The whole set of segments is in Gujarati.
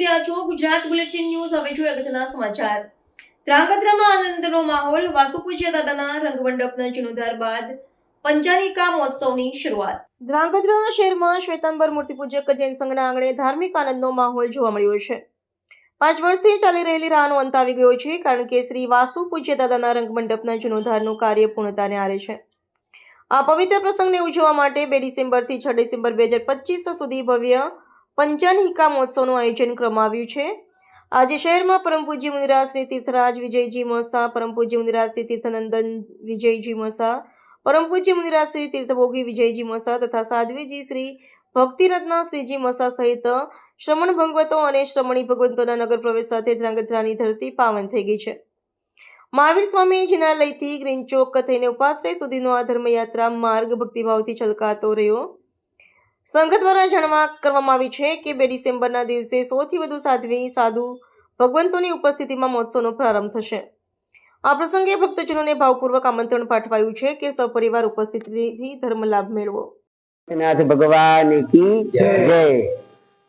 Gujarat bulletin news. હવે જોઈએ અગત્યના સમાચાર. ધ્રાંગધ્રામાં આનંદનો માહોલ. વાસુપૂજ્ય દાદાના રંગમંડપના જીર્ણોદ્ધાર બાદ પંચાનિકા મહોત્સવની શરૂઆત. ધ્રાંગધ્રા શહેરમાં શ્વેતાંબર મૂર્તિપૂજક જૈન સંઘના આંગણે ધાર્મિક આનંદનો માહોલ જોવા મળ્યો છે. પાંચ વર્ષથી ચાલી રહેલી રાહનો અંત આવી ગયો છે કારણ કે શ્રી વાસ્તુ પૂજ્ય દાદાના રંગમંડપના જીર્ણોદ્ધારનું કાર્ય પૂર્ણતાને આરે છે. આ પવિત્ર પ્રસંગને ઉજવવા માટે બે ડિસેમ્બરથી છ ડિસેમ્બર બે હજાર સુધી ભવ્ય પંચાનિકા મહોત્સવનું આયોજન કરવામાં આવ્યું છે. આજે શહેરમાં પરમ પૂજ્ય મુનિરાજ શ્રી તીર્થરાજ વિજયજી મસા પરમ પૂજ્ય મુનિરાજ શ્રી તીર્થનંદન વિજયજી મસા પરમ પૂજ્ય મુનિરાજ શ્રી તીર્થભોગી વિજયજી મસા તથા સાધ્વીજી શ્રી ભક્તિરત્ન શ્રીજી મસા સહિત શ્રમણ ભગવતો અને શ્રમણી ભગવંતોના નગર પ્રવેશ સાથે ધ્રાંગધ્રાની ધરતી પાવન થઈ ગઈ છે. મહાવીર સ્વામી જિનાલયથી ગ્રીન ચોક થઈને ઉપાશ્રય સુધીનો આ ધર્મયાત્રા માર્ગ ભક્તિભાવથી છલકાતો રહ્યો. સંઘ દ્વારા જાણવા કરવામાં આવી છે કે બે ડિસેમ્બરના દિવસે સૌથી વધુ સાધ્વી સાધુ ભગવંતોની ઉપસ્થિતિમાં મહોત્સવનો પ્રારંભ થશે. આ પ્રસંગે ભક્તજનોને ભાવપૂર્વક આમંત્રણ પાઠવાયું છે કે સપરિવાર ઉપસ્થિતિથી ધર્મ લાભ મેળવો. નાથ ભગવાન કી જય.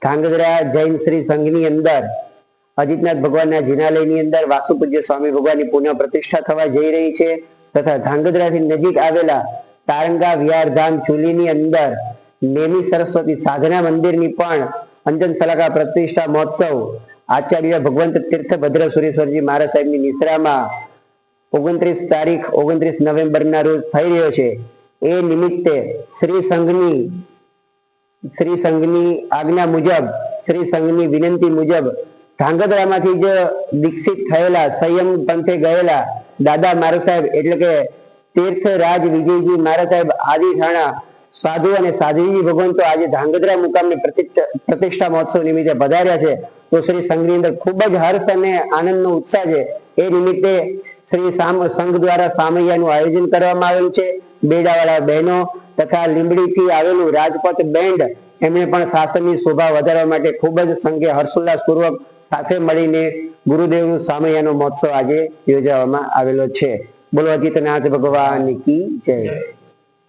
ધાંગધ્રા જૈન શ્રી સંઘની અંદર અજીતનાથ ભગવાનના જિનાલયની અંદર વાસુ પૂજ્ય સ્વામી ભગવાનની પુનઃ પ્રતિષ્ઠા થવા જઈ રહી છે તથા ધાંગધ્રાથી નજીક આવેલા તારંગા વિહારધામ ચુલીની અંદર નેમી સરસ્વતી સાધના મંદિરની પણ અંજન સલાકા પ્રતિષ્ઠા મહોત્સવ. આચાર્ય ભગવંત તીર્થ ભદ્ર સુરેશ્વરજી મહારાજ સાહેબની નિશ્રામાં ઓગણત્રીસ તારીખ, ઓગણત્રીસ નવેમ્બરના રોજ થઈ રહ્યો છે. એ નિમિત્તે શ્રી સંઘની શ્રી સંઘની આજ્ઞા મુજબ, શ્રી સંઘની વિનંતી મુજબ ધાંગધ્રામાંથી જ દીક્ષિત થયેલા સંયમ પંથે ગયેલા દાદા મારા સાહેબ એટલે કે તીર્થરાજ વિજયજી મારા સાહેબ આદિ થાણા સાધુ અને સાધ્વીજી ભગવાન તો આજે ધાંગધ્રા મુકામની પ્રતિષ્ઠા મહોત્સવ નિમિત્તે પધાર્યા છે. તો શ્રી સંઘની અંદર ખૂબ જ હર્ષ અને આનંદનો ઉત્સાહ છે. એ નિમિત્તે શ્રી સંઘ દ્વારા સામૈયાનું આયોજન કરવામાં આવેલું છે. બેડાવાળા બહેનો તથા લીંબડીથી આવેલું રાજપથ બેન્ડ એમણે પણ શાસનની શોભા વધારવા માટે ખૂબ જ સંઘે હર્ષોલ્લાસ પૂર્વક સાથે મળીને ગુરુદેવનું સામૈયાનો મહોત્સવ આજે યોજવામાં આવેલો છે. બોલો અજીતનાથ ભગવાન કી જય.